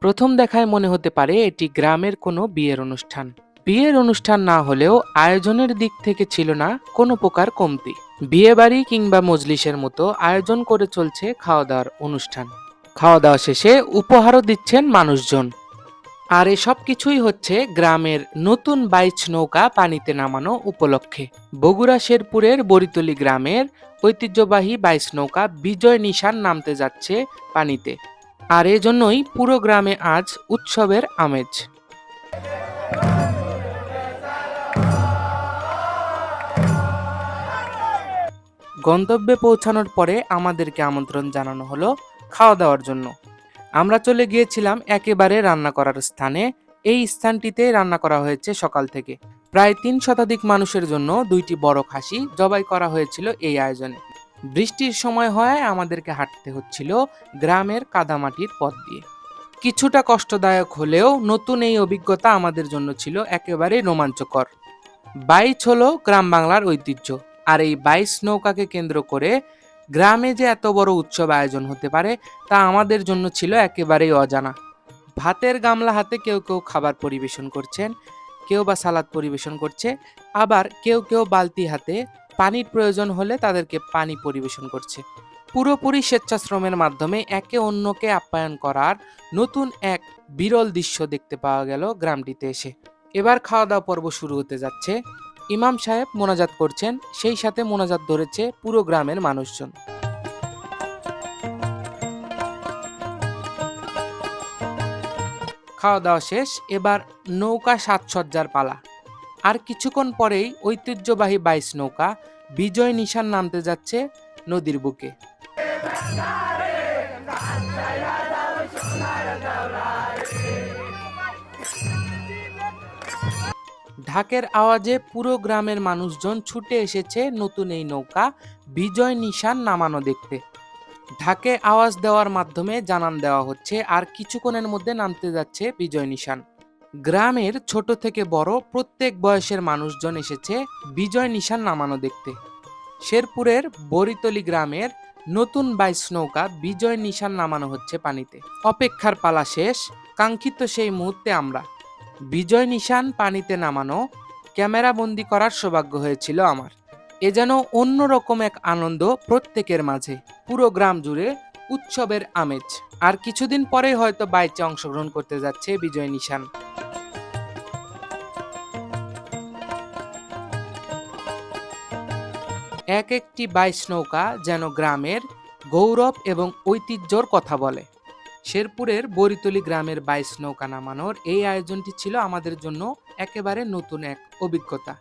প্রথম দেখায় মনে হতে পারে এটি গ্রামের কোনো বিয়ের অনুষ্ঠান। বিয়ের অনুষ্ঠান না হলেও আয়োজনের দিক থেকে ছিল না কোনো প্রকার কমতি। বিয়ে বাড়ি কিংবা মজলিসের মতো আয়োজন করে চলছে খাওয়া দাওয়ার অনুষ্ঠান। খাওয়া দাওয়া শেষে উপহারও দিচ্ছেন মানুষজন। আর এসব কিছুই হচ্ছে গ্রামের নতুন বাইচ নৌকা পানিতে নামানো উপলক্ষে। বগুড়া শেরপুরের বরিতলি গ্রামের ঐতিহ্যবাহী বাইচ নৌকা বিজয় নিশান নামতে যাচ্ছে পানিতে। আর এজন্যই পুরো গ্রামে আজ উৎসবের আমেজ। গন্তব্যে পৌঁছানোর পরে আমাদেরকে আমন্ত্রণ জানানো হলো খাওয়া দাওয়ার জন্য। আমরা চলে গিয়েছিলাম একেবারে রান্না করার স্থানে। এই স্থানটিতে রান্না করা হয়েছে সকাল থেকে। প্রায় তিন শতাধিক মানুষের জন্য দুইটি বড় খাসি জবাই করা হয়েছিল এই আয়োজনে। বৃষ্টির সময় হওয়ায় আমাদেরকে হাঁটতে হচ্ছিল গ্রামের কাদামাটির পথ দিয়ে। কিছুটা কষ্টদায়ক হলেও নতুন এই অভিজ্ঞতা আমাদের জন্য ছিল একেবারে রোমাঞ্চকর। বাইচ হলো গ্রাম বাংলার ঐতিহ্য, আর এই বাইচ নৌকাকে কেন্দ্র করে গ্রামে যে এত বড় উৎসব আয়োজন হতে পারে তা আমাদের জন্য ছিল একেবারেই অজানা। ভাতের গামলা হাতে কেউ কেউ খাবার পরিবেশন করছেন, কেউ বা সালাদ পরিবেশন করছে, আবার কেউ কেউ বালতি হাতে পানির প্রয়োজন হলে তাদেরকে পানি পরিবেশন করছে। পুরোপুরি স্বেচ্ছাশ্রমের মাধ্যমে একে অন্যকে আপ্যায়ন করার নতুন এক বিরল দৃশ্য দেখতে পাওয়া গেল গ্রামটিতে এসে। এবার খাওয়া দাওয়া পর্ব শুরু হতে যাচ্ছে। ইমাম সাহেব মোনাজাত করছেন, সেই সাথে মোনাজাত ধরেছে পুরো গ্রামের মানুষজন। খাওয়া দাওয়া শেষ, এবার নৌকা সাজসজ্জার পালা। আর কিছুক্ষণ পরেই ঐতিহ্যবাহী বাইশ নৌকা বিজয় নিশান নামতে যাচ্ছে নদীর বুকে। ঢাকের আওয়াজে পুরো গ্রামের মানুষজন ছুটে এসেছে নতুন এই নৌকা বিজয় নিশান নামানো দেখতে। ঢাকে আওয়াজ দেওয়ার মাধ্যমে জানান দেওয়া হচ্ছে, আর কিছুক্ষণের মধ্যে নামতে যাচ্ছে বিজয় নিশান। গ্রামের ছোট থেকে বড় প্রত্যেক বয়সের মানুষজন এসেছে বিজয় নিশান নামানো দেখতে। শেরপুরের বরিতলি গ্রামের নতুন বাইশ নৌকা বিজয় নিশান নামানো হচ্ছে পানিতে। অপেক্ষার পালা শেষ, কাঙ্ক্ষিত সেই মুহূর্তে আমরা। বিজয় নিশান পানিতে নামানো ক্যামেরা বন্দি করার সৌভাগ্য হয়েছিল আমার। এ যেন অন্যরকম এক আনন্দ প্রত্যেকের মাঝে। পুরো গ্রাম জুড়ে উৎসবের আমেজ। আর কিছুদিন পরেই হয়তো বাইচে অংশগ্রহণ করতে যাচ্ছে বিজয় নিশান। এক একটি বাইশ নৌকা যেন গ্রামের গৌরব এবং ঐতিহ্যর কথা বলে। শেরপুরের বরিতলি গ্রামের বাইশ নৌকা নামানোর এই আয়োজনটি ছিল আমাদের জন্য একেবারে নতুন এক অভিজ্ঞতা।